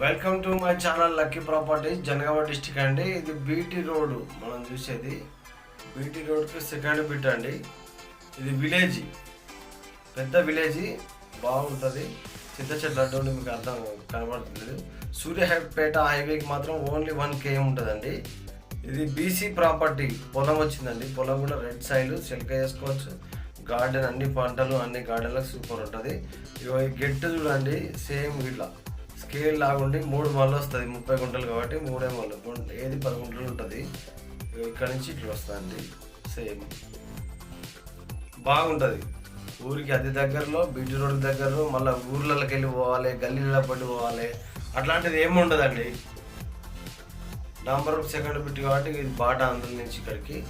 Welcome to my channel lucky properties Jangaon district అండి. ఇది BT road మనం చూసేది. బీటీ రోడ్కి సెకండ్ బిట్ అండి. ఇది విలేజ్ పెద్ద విలేజ్ బాగుంటుంది. చింత చెట్లు అడ్డు మీకు అర్థం కనబడుతుంది. సూర్యాపేట హైవేకి మాత్రం ఓన్లీ వన్ కేఎం ఉంటుందండి. ఇది బీసీ ప్రాపర్టీ పొలం వచ్చిందండి. పొలం కూడా రెడ్ సైడ్ సెల్క వేసుకోవచ్చు గార్డెన్ అన్ని పంటలు అన్ని గార్డెన్లకు సూపర్ ఉంటుంది. ఇగో ఈ చూడండి సేమ్ ఇట్లా. స్కేల్ లాగుండి మూడు మళ్ళీ వస్తుంది ముప్పై గుంటలు కాబట్టి మూడే మళ్ళీ. గుంట- ఏది పది గుంటలు ఉంటుంది ఇక్కడ నుంచి ఇట్లా వస్తుంది సేమ్. బాగుంటుంది. ఊరికి అతి దగ్గరలో బీటీ రోడ్ దగ్గరలో మళ్ళీ ఊర్లలోకి వెళ్ళి పోవాలి గల్లీలలో పడి పోవాలి అట్లాంటిది ఏమి ఉండదండి. డాంబర్ సెకండ్ బిట్ కాబట్టి ఇది బాట అందరి నుంచి ఇక్కడికి.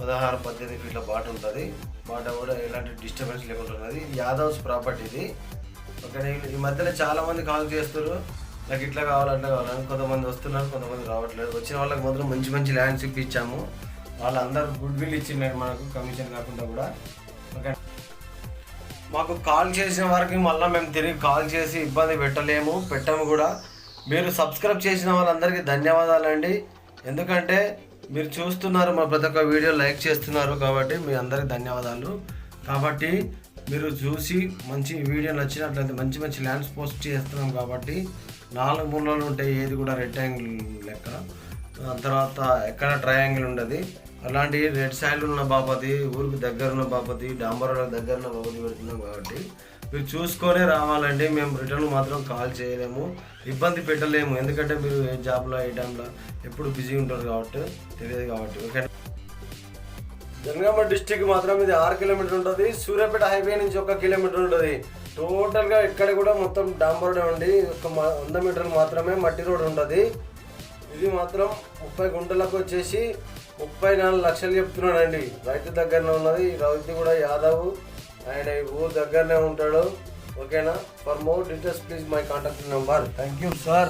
పదహారు పద్దెనిమిది ఫీట్ల బాట ఉంటుంది. బాట కూడా ఎలాంటి డిస్టర్బెన్స్ లేకుండా ఉన్నది. యాదవ్స్ ప్రాపర్టీ ఇది. ఓకే ఈ మధ్యలో చాలా మంది కాల్ చేస్తారు నాకు ఇట్లా కావాలి అట్లా కావాలని కొంతమంది వస్తున్నారు కొంతమంది రావట్లేదు. వచ్చిన వాళ్ళకి మాత్రం మంచి మంచి ల్యాండ్స్ ఇప్పించాము. వాళ్ళందరూ గుడ్ విల్ ఇచ్చిండ్రు మనకు కమిషన్ కాకుండా కూడా. ఓకే. మాకు కాల్ చేసిన వారికి మళ్ళీ మేము తిరిగి కాల్ చేసి ఇబ్బంది పెట్టలేము పెట్టము కూడా. మీరు సబ్స్క్రైబ్ చేసిన వాళ్ళందరికీ ధన్యవాదాలండి. ఎందుకంటే మీరు చూస్తున్నారు మా ప్రతి ఒక్క వీడియో లైక్ చేస్తున్నారు కాబట్టి మీ అందరికి ధన్యవాదాలు. కాబట్టి మీరు చూసి మంచి వీడియో నచ్చినట్లయితే మంచి మంచి ల్యాండ్స్ పోస్ట్ చేస్తున్నాం కాబట్టి నాలుగు మూలలు ఉంటాయి ఏది కూడా రెక్టాంగిల్ లెక్క. తర్వాత ఎక్కడ ట్రయాంగిల్ ఉండదు. అలాంటి రెడ్ సైడ్ ఉన్న బాపతి ఊరికి దగ్గర ఉన్న బాపతి డాంబర్ రోడ్ దగ్గర ఉన్న బాపతి పెడుతున్నాం కాబట్టి మీరు చూసుకొనే రావాలండి. మేము రిటర్న్ మాత్రం కాల్ చేయలేము. ఇబ్బంది పెట్టలేము. ఎందుకంటే మీరు ఏ జాబ్లో ఏ టైంలో ఎప్పుడు బిజీ ఉంటారు కాబట్టి తెలియదు కాబట్టి ఓకే జనగామ డిస్టిక్ మాత్రం ఇది ఆరు కిలోమీటర్ ఉంటుంది. సూర్యాపేట హైవే నుంచి ఒక కిలోమీటర్ ఉంటుంది. టోటల్గా ఇక్కడ కూడా మొత్తం డాంబర్ రోడ్ ఉండి ఒక మ- వంద మీటర్లు మాత్రమే మట్టి రోడ్ ఉంటుంది. ఇది మాత్రం ముప్పై గుంటలకు వచ్చేసి ముప్పై నాలుగు లక్షలు చెప్తున్నాడండి. రైతు దగ్గరనే ఉన్నది. రైతు కూడా యాదవ్. ఆయన ఈ ఊరు దగ్గరనే ఉంటాడు. ఓకేనా? For more details please my contact number thank you sir